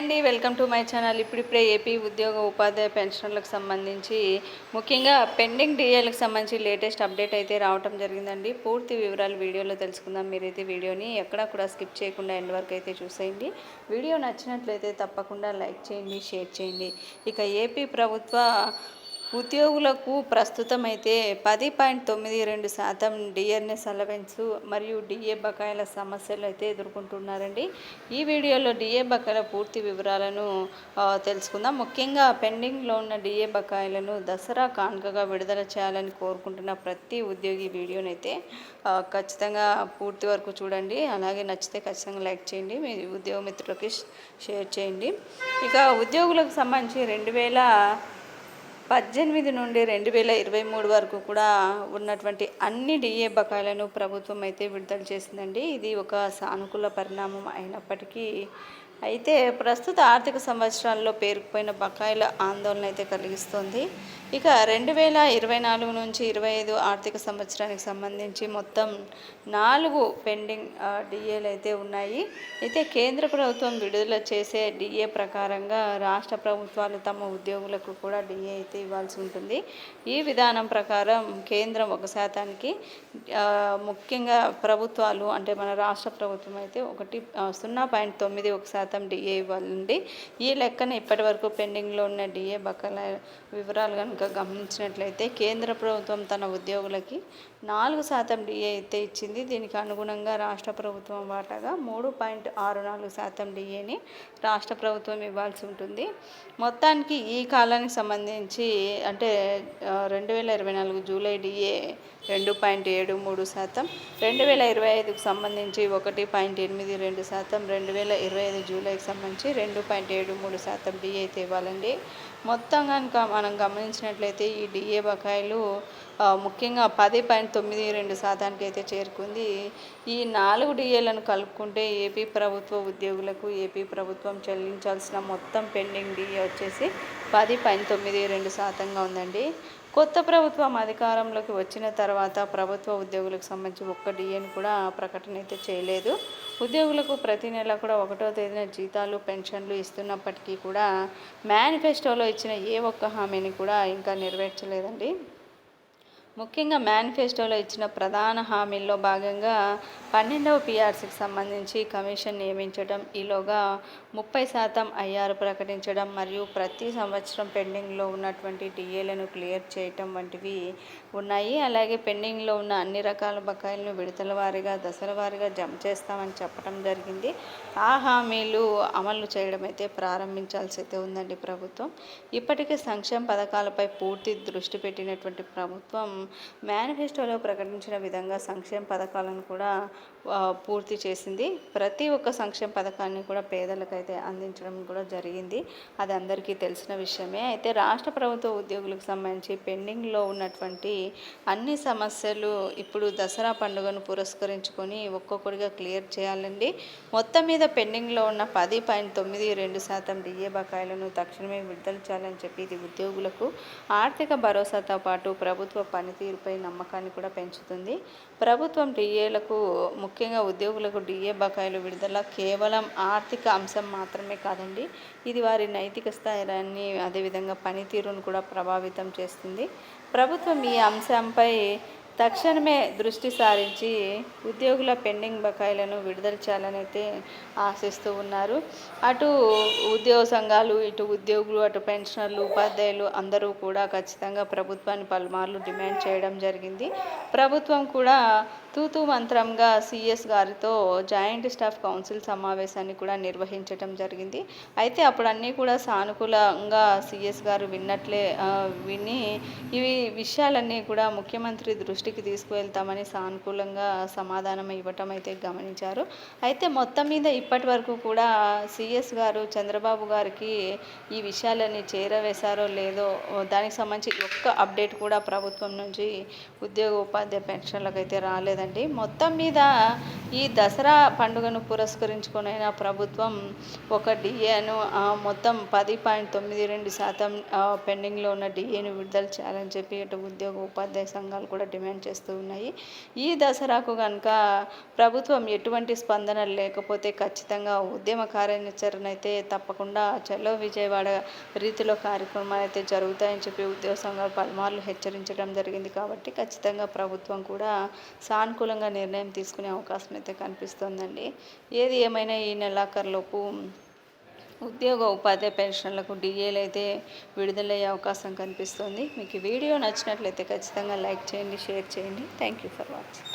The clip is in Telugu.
అండి వెల్కమ్ టు మై ఛానల్. ఇప్పుడిప్పుడే ఏపీ ఉద్యోగ ఉపాధ్యాయ పెన్షన్లకు సంబంధించి ముఖ్యంగా పెండింగ్ డిఏలకు సంబంధించి లేటెస్ట్ అప్డేట్ అయితే రావటం జరిగిందండి. పూర్తి వివరాలు వీడియోలో తెలుసుకుందాం. మీరైతే వీడియోని ఎక్కడా కూడా స్కిప్ చేయకుండా ఎండ్ వరకు అయితే చూసేయండి. వీడియో నచ్చినట్లయితే తప్పకుండా లైక్ చేయండి షేర్ చేయండి. ఇక ఏపీ ప్రభుత్వ ఉద్యోగులకు ప్రస్తుతం అయితే పది పాయింట్ తొమ్మిది రెండు శాతం డిఎన్ఎస్ అలవెన్స్ మరియు డిఏ బకాయిల సమస్యలు అయితే ఎదుర్కొంటున్నారండి. ఈ వీడియోలో డిఏ బకాయిల పూర్తి వివరాలను తెలుసుకుందాం. ముఖ్యంగా పెండింగ్లో ఉన్న డిఏ బకాయిలను దసరా కానుకగా విడుదల చేయాలని కోరుకుంటున్న ప్రతి ఉద్యోగి వీడియోని అయితే ఖచ్చితంగా పూర్తి వరకు చూడండి. అలాగే నచ్చితే ఖచ్చితంగా లైక్ చేయండి. మీ ఉద్యోగ మిత్రులకి షేర్ చేయండి. ఇక ఉద్యోగులకు సంబంధించి రెండు వేల పద్దెనిమిది నుండి రెండు వేల ఇరవై మూడు వరకు కూడా ఉన్నటువంటి అన్ని డిఏ బకాయిలను ప్రభుత్వం అయితే విడుదల చేసిందండి. ఇది ఒక సానుకూల పరిణామం అయినప్పటికీ అయితే ప్రస్తుత ఆర్థిక సంవత్సరాల్లో పేరుకుపోయిన బకాయిల ఆందోళన అయితే కలిగిస్తుంది. ఇక రెండు వేల ఇరవై నాలుగు నుంచి ఇరవై ఐదు ఆర్థిక సంవత్సరానికి సంబంధించి మొత్తం నాలుగు పెండింగ్ డిఏలు అయితే ఉన్నాయి. అయితే కేంద్ర ప్రభుత్వం విడుదల చేసే డిఏ ప్రకారంగా రాష్ట్ర ప్రభుత్వాలు తమ ఉద్యోగులకు కూడా డిఏ అయితే ఇవ్వాల్సి ఉంటుంది. ఈ విధానం ప్రకారం కేంద్రం ఒక శాతానికి ముఖ్యంగా ప్రభుత్వాలు అంటే మన రాష్ట్ర ప్రభుత్వం అయితే ఒకటి సున్నా పాయింట్ తొమ్మిది ఒక శాతం డిఏ ఇవ్వాలండి ఈ లెక్కన ఇప్పటి వరకు పెండింగ్లో ఉన్న డిఏ బకాల వివరాలు కనుక గమనించినట్లయితే కేంద్ర ప్రభుత్వం తన ఉద్యోగులకి నాలుగు శాతం డిఏ అయితే ఇచ్చింది. దీనికి అనుగుణంగా రాష్ట్ర ప్రభుత్వం వాటాగా మూడు పాయింట్ ఆరు నాలుగు శాతం డిఏని రాష్ట్ర ప్రభుత్వం ఇవ్వాల్సి ఉంటుంది. మొత్తానికి ఈ కాలానికి సంబంధించి అంటే రెండు వేల ఇరవై నాలుగు జూలై డిఏ రెండు పాయింట్ ఏడు మూడు శాతం రెండు వేల ఇరవై ఐదుకు సంబంధించి ఒకటి పాయింట్ ఎనిమిది రెండు శాతం రెండు వేల ఇరవై ఐదు జూలైకి సంబంధించి రెండు పాయింట్ ఏడు మూడు శాతం డిఏ అయితే ఇవ్వాలండి. మొత్తం కనుక మనం గమనించినట్లయితే ఈ డిఏ బకాయిలు ముఖ్యంగా పది పాయింట్ తొమ్మిది రెండు శాతానికి అయితే చేరుకుంది. ఈ నాలుగు డిఏలను కలుపుకుంటే ఏపీ ప్రభుత్వ ఉద్యోగులకు ఏపీ ప్రభుత్వం చెల్లించాల్సిన మొత్తం పెండింగ్ డిఏ వచ్చేసి పది పాయింట్ తొమ్మిది రెండు శాతంగా ఉందండి. కొత్త ప్రభుత్వం అధికారంలోకి వచ్చిన తర్వాత ప్రభుత్వ ఉద్యోగులకు సంబంధించి ఒక్క డిఏని కూడా ప్రకటన అయితే చేయలేదు. ఉద్యోగులకు ప్రతి నెల కూడా ఒకటో తేదీన జీతాలు పెన్షన్లు ఇస్తున్నప్పటికీ కూడా మేనిఫెస్టోలో ఇచ్చిన ఏ ఒక్క హామీని కూడా ఇంకా నెరవేర్చలేదండి. ముఖ్యంగా మేనిఫెస్టోలో ఇచ్చిన ప్రధాన హామీల్లో భాగంగా పన్నెండవ పీఆర్సీకి సంబంధించి కమిషన్ నియమించడం ఈలోగా ముప్పై శాతం ఐఆర్ ప్రకటించడం మరియు ప్రతి సంవత్సరం పెండింగ్లో ఉన్నటువంటి డిఏలను క్లియర్ చేయటం వంటివి ఉన్నాయి. అలాగే పెండింగ్లో ఉన్న అన్ని రకాల బకాయిలను విడతల వారీగా దశల వారీగా జమ చేస్తామని చెప్పడం జరిగింది. ఆ హామీలు అమలు చేయడం అయితే ప్రారంభించాల్సి అయితే ఉందండి ప్రభుత్వం. ఇప్పటికే సంక్షేమ పథకాలపై పూర్తి దృష్టి పెట్టినటువంటి ప్రభుత్వం మేనిఫెస్టోలో ప్రకటించిన విధంగా సంక్షేమ పథకాలను కూడా పూర్తి చేసింది. ప్రతి ఒక్క సంక్షేమ పథకాన్ని కూడా పేదలకైతే అందించడం కూడా జరిగింది. అది అందరికీ తెలిసిన విషయమే. అయితే రాష్ట్ర ప్రభుత్వ ఉద్యోగులకు సంబంధించి పెండింగ్లో ఉన్నటువంటి అన్ని సమస్యలు ఇప్పుడు దసరా పండుగను పురస్కరించుకొని ఒక్కొక్కటిగా క్లియర్ చేయాలండి. మొత్తం మీద పెండింగ్లో ఉన్న పది పాయింట్ తొమ్మిది రెండు శాతం డిఏ బకాయిలను తక్షణమే విడుదల చేయాలని చెప్పి ఇది ఉద్యోగులకు ఆర్థిక భరోసాతో పాటు ప్రభుత్వ పని పనితీరుపై నమ్మకాన్ని కూడా పెంచుతుంది. ప్రభుత్వం డిఏలకు ముఖ్యంగా ఉద్యోగులకు డిఏ బకాయిలు విడుదల కేవలం ఆర్థిక అంశం మాత్రమే కాదండి ఇది వారి నైతిక స్థాయిని అదేవిధంగా పనితీరును కూడా ప్రభావితం చేస్తుంది. ప్రభుత్వం ఈ అంశంపై తక్షణమే దృష్టి సారించి ఉద్యోగుల పెండింగ్ బకాయిలను విడుదల చేయాలని అయితే ఆశిస్తూ ఉన్నారు. అటు ఉద్యోగ సంఘాలు ఇటు ఉద్యోగులు అటు పెన్షనర్లు ఉపాధ్యాయులు అందరూ కూడా ఖచ్చితంగా ప్రభుత్వాన్ని పలుమార్లు డిమాండ్ చేయడం జరిగింది. ప్రభుత్వం కూడా తూతూ మంత్రంగా సిఎస్ గారితో జాయింట్ స్టాఫ్ కౌన్సిల్ సమావేశాన్ని కూడా నిర్వహించడం జరిగింది. అయితే అప్పుడు అన్నీ కూడా సానుకూలంగా సిఎస్ గారు విన్నట్లే విని ఇవి విషయాలన్నీ కూడా ముఖ్యమంత్రి దృష్టికి తీసుకువెళ్తామని సానుకూలంగా సమాధానం ఇవ్వటం అయితే గమనించారు. అయితే మొత్తం మీద ఇప్పటి వరకు కూడా సిఎస్ గారు చంద్రబాబు గారికి ఈ విషయాలన్నీ చేరవేశారో లేదో దానికి సంబంధించి ఒక్క అప్డేట్ కూడా ప్రభుత్వం నుంచి ఉద్యోగ ఉపాధ్యాయ పెన్షన్లకు అయితే రాలేదని జరిగిందండి మొత్తం మీద ఈ దసరా పండుగను పురస్కరించుకునైనా ప్రభుత్వం ఒక డిఏను మొత్తం పది పాయింట్ తొమ్మిది రెండు శాతం పెండింగ్లో ఉన్న డిఏను విడుదల చేయాలని చెప్పి ఇటు ఉద్యోగ ఉపాధ్యాయ సంఘాలు కూడా డిమాండ్ చేస్తూ ఉన్నాయి. ఈ దసరాకు కనుక ప్రభుత్వం ఎటువంటి స్పందన లేకపోతే ఖచ్చితంగా ఉద్యమ కార్యాచరణ అయితే తప్పకుండా చలో విజయవాడ రీతిలో కార్యక్రమాలు అయితే జరుగుతాయని చెప్పి ఉద్యోగ సంఘాలు పలుమార్లు హెచ్చరించడం జరిగింది కాబట్టి ఖచ్చితంగా ప్రభుత్వం కూడా సానుకూలంగా నిర్ణయం తీసుకునే అవకాశం అయితే కనిపిస్తోందండి. ఏది ఏమైనా ఈ నెలాఖరులోపు ఉద్యోగ ఉపాధ్యాయ పెన్షన్లకు డిఏలు అయితే విడుదలయ్యే అవకాశం కనిపిస్తుంది. మీకు వీడియో నచ్చినట్లయితే ఖచ్చితంగా లైక్ చేయండి షేర్ చేయండి. Thank you for watching